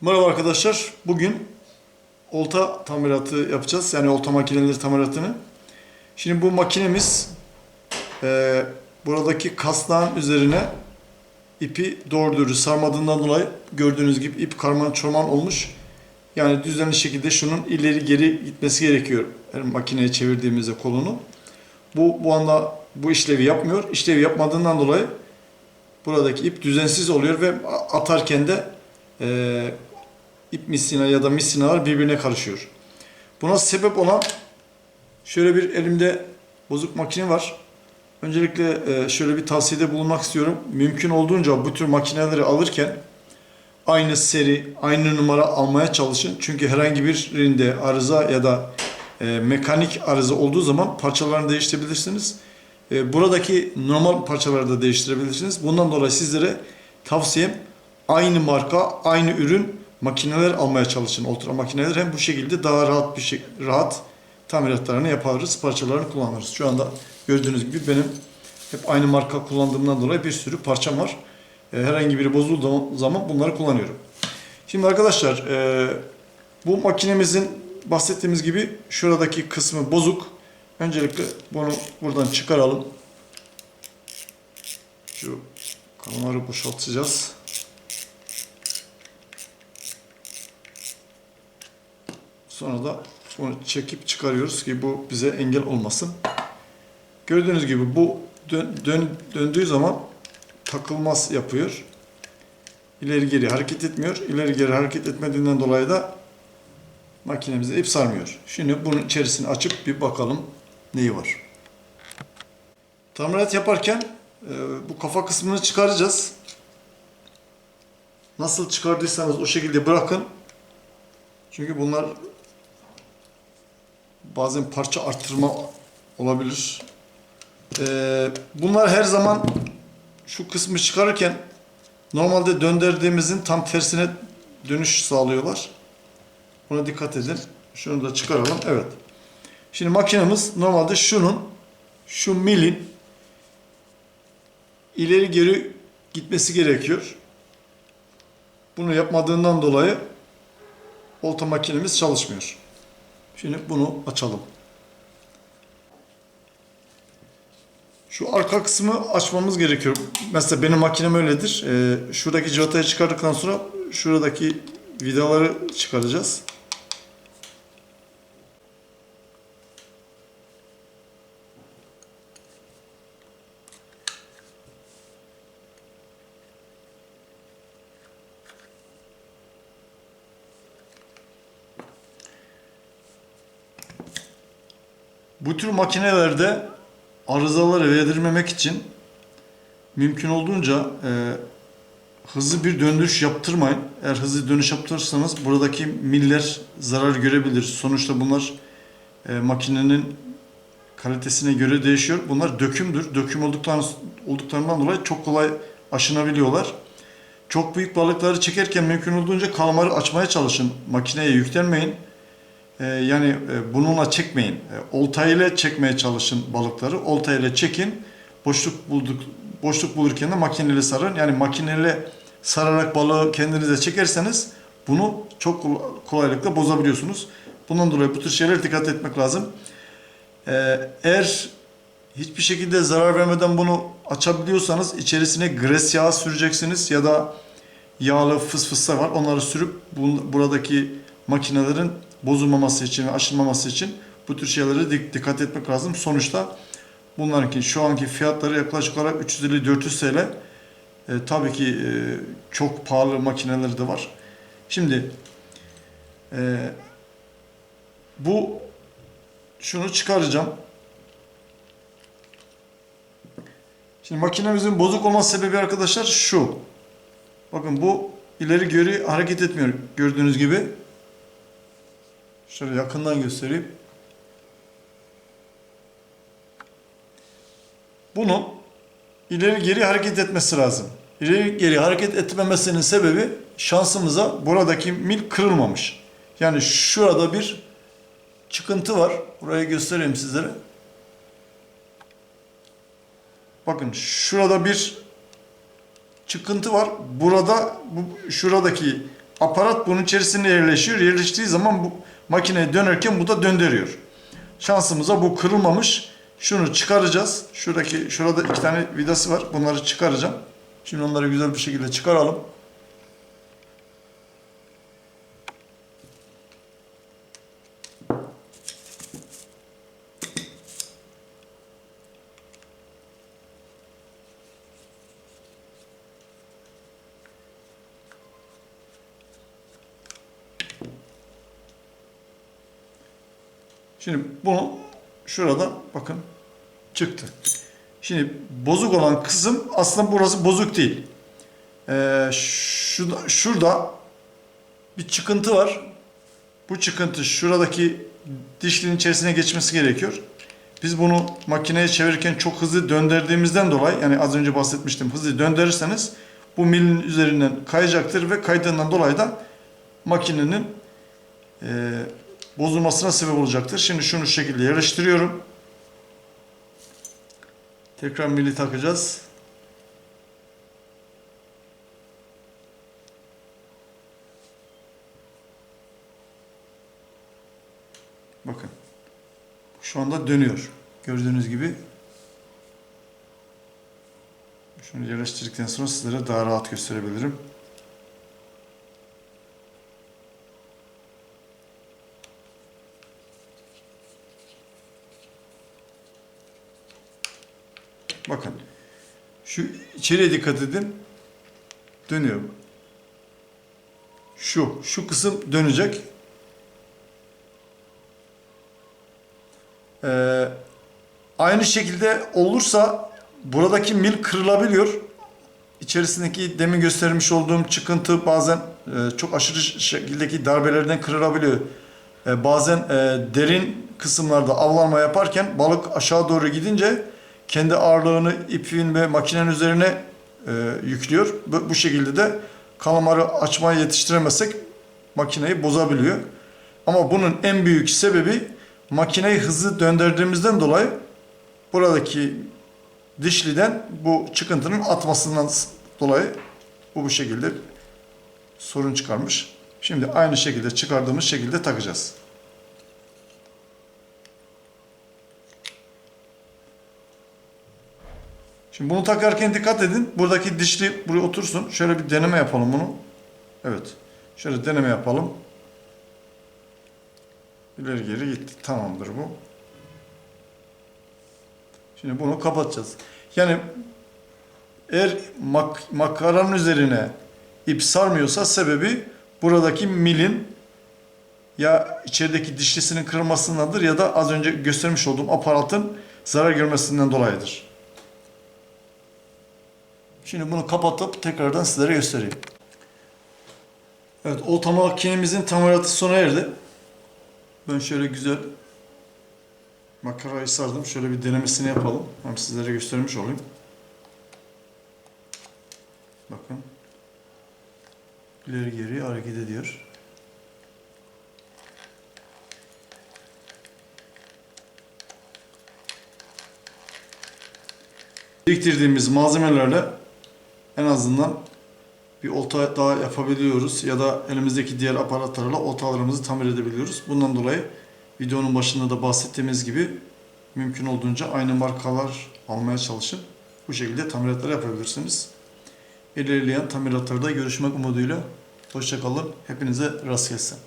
Merhaba arkadaşlar. Bugün olta tamiratı yapacağız. Yani olta makineleri tamiratını. Şimdi bu makinemiz e, buradaki kasnağın üzerine ipi doğru dürüst sarmadığından dolayı gördüğünüz gibi ip karman çorman olmuş. Yani düzenli şekilde şunun ileri geri gitmesi gerekiyor. Her makineye çevirdiğimizde kolunu. Bu bu anda bu işlevi yapmıyor. İşlevi yapmadığından dolayı buradaki ip düzensiz oluyor ve atarken de e, ip misina ya da misinalar birbirine karışıyor. Buna sebep olan şöyle bir elimde bozuk makine var. Öncelikle e, şöyle bir tavsiyede bulunmak istiyorum. Mümkün olduğunca bu tür makineleri alırken aynı seri, aynı numara almaya çalışın. Çünkü herhangi birinde arıza ya da e, mekanik arıza olduğu zaman parçalarını değiştirebilirsiniz. E, buradaki normal parçaları da değiştirebilirsiniz. Bundan dolayı sizlere tavsiyem aynı marka, aynı ürün makineler almaya çalışın. Ultra makineler hem bu şekilde daha rahat bir şey, rahat tamiratlarını yaparız, parçalarını kullanırız. Şu anda gördüğünüz gibi benim hep aynı marka kullandığımdan dolayı bir sürü parçam var. E, herhangi biri bozulduğu zaman bunları kullanıyorum. Şimdi arkadaşlar e, bu makinemizin bahsettiğimiz gibi şuradaki kısmı bozuk. Öncelikle bunu buradan çıkaralım. Şu kanalları boşaltacağız. Sonra da bunu çekip çıkarıyoruz ki bu bize engel olmasın. Gördüğünüz gibi bu dön, dön, döndüğü zaman takılmaz yapıyor. İleri geri hareket etmiyor. İleri geri hareket etmediğinden dolayı da makinemize ip sarmıyor. Şimdi bunun içerisini açıp bir bakalım neyi var. Tamirat yaparken e, bu kafa kısmını çıkaracağız. Nasıl çıkardıysanız o şekilde bırakın. Çünkü bunlar bazen parça arttırma olabilir. Ee, bunlar her zaman şu kısmı çıkarırken normalde döndürdüğümüzün tam tersine dönüş sağlıyorlar. Buna dikkat edin. Şunu da çıkaralım. Evet. Şimdi makinemiz normalde şunun şu milin ileri geri gitmesi gerekiyor. Bunu yapmadığından dolayı olta makinemiz çalışmıyor. Şimdi bunu açalım. Şu arka kısmı açmamız gerekiyor. Mesela benim makinem öyledir. Ee, şuradaki civatayı çıkardıktan sonra şuradaki vidaları çıkaracağız. Bu tür makinelerde arızaları verdirmemek için mümkün olduğunca e, hızlı bir dönüş yaptırmayın. Eğer hızlı dönüş yaptırırsanız buradaki miller zarar görebilir. Sonuçta bunlar e, makinenin kalitesine göre değişiyor. Bunlar dökümdür. Döküm olduklarından, olduklarından dolayı çok kolay aşınabiliyorlar. Çok büyük balıkları çekerken mümkün olduğunca kalmarı açmaya çalışın. Makineye yüklenmeyin. Ee, yani e, bununla çekmeyin. E, olta ile çekmeye çalışın balıkları. Olta ile çekin. Boşluk bulduk boşluk bulurken de makineyle sarın. Yani makineyle sararak balığı kendinize çekerseniz bunu çok kol- kolaylıkla bozabiliyorsunuz. Bundan dolayı bu tür şeylere dikkat etmek lazım. Ee, eğer hiçbir şekilde zarar vermeden bunu açabiliyorsanız içerisine gres yağı süreceksiniz ya da yağlı fıs fıslar var. Onları sürüp bu, buradaki makinelerin bozulmaması için ve aşınmaması için bu tür şeylere dik- dikkat etmek lazım. Sonuçta bunlarınki şu anki fiyatları yaklaşık olarak 350-400 TL. E, tabii ki e, çok pahalı makineleri de var. Şimdi e, bu şunu çıkaracağım. Şimdi makinemizin bozuk olması sebebi arkadaşlar şu. Bakın bu ileri geri hareket etmiyor gördüğünüz gibi. Şöyle yakından göstereyim. Bunun ileri geri hareket etmesi lazım. İleri geri hareket etmemesinin sebebi şansımıza buradaki mil kırılmamış. Yani şurada bir çıkıntı var. Burayı göstereyim sizlere. Bakın şurada bir çıkıntı var. Burada bu şuradaki aparat bunun içerisine yerleşiyor. Yerleştiği zaman bu makineye dönerken bu da döndürüyor. Şansımıza bu kırılmamış. Şunu çıkaracağız. Şuradaki şurada iki tane vidası var. Bunları çıkaracağım. Şimdi onları güzel bir şekilde çıkaralım. Şimdi bunu şurada bakın çıktı. Şimdi bozuk olan kısım aslında burası bozuk değil. Ee, şurada, şurada bir çıkıntı var. Bu çıkıntı şuradaki dişlinin içerisine geçmesi gerekiyor. Biz bunu makineye çevirirken çok hızlı döndürdüğümüzden dolayı yani az önce bahsetmiştim hızlı döndürürseniz bu milin üzerinden kayacaktır ve kaydığından dolayı da makinenin e, bozulmasına sebep olacaktır. Şimdi şunu şu şekilde yerleştiriyorum. Tekrar mili takacağız. Bakın. Şu anda dönüyor. Gördüğünüz gibi. Şunu yerleştirdikten sonra sizlere daha rahat gösterebilirim. Bakın. Şu içeriye dikkat edin. Dönüyor. Şu, şu kısım dönecek. Ee, aynı şekilde olursa buradaki mil kırılabiliyor. İçerisindeki demin göstermiş olduğum çıkıntı bazen e, çok aşırı şekildeki darbelerden kırılabiliyor. E, bazen e, derin kısımlarda avlanma yaparken balık aşağı doğru gidince kendi ağırlığını ipin ve makinenin üzerine e, yüklüyor. Bu, bu şekilde de kalamarı açmaya yetiştiremezsek makineyi bozabiliyor. Ama bunun en büyük sebebi makineyi hızlı döndürdüğümüzden dolayı buradaki dişliden bu çıkıntının atmasından dolayı bu bu şekilde sorun çıkarmış. Şimdi aynı şekilde çıkardığımız şekilde takacağız. Şimdi bunu takarken dikkat edin. Buradaki dişli buraya otursun. Şöyle bir deneme yapalım bunu. Evet. Şöyle deneme yapalım. İleri geri gitti. Tamamdır bu. Şimdi bunu kapatacağız. Yani eğer mak makaranın üzerine ip sarmıyorsa sebebi buradaki milin ya içerideki dişlisinin kırılmasındandır ya da az önce göstermiş olduğum aparatın zarar görmesinden dolayıdır. Şimdi bunu kapatıp tekrardan sizlere göstereyim. Evet, olta makinemizin tamiratı sona erdi. Ben şöyle güzel makarayı sardım. Şöyle bir denemesini yapalım. Hem sizlere göstermiş olayım. Bakın. İleri geri hareket ediyor. Biriktirdiğimiz malzemelerle en azından bir olta daha yapabiliyoruz ya da elimizdeki diğer aparatlarla oltalarımızı tamir edebiliyoruz. Bundan dolayı videonun başında da bahsettiğimiz gibi mümkün olduğunca aynı markalar almaya çalışın. Bu şekilde tamiratlar yapabilirsiniz. İlerleyen tamiratlarda görüşmek umuduyla. Hoşçakalın. Hepinize rast gelsin.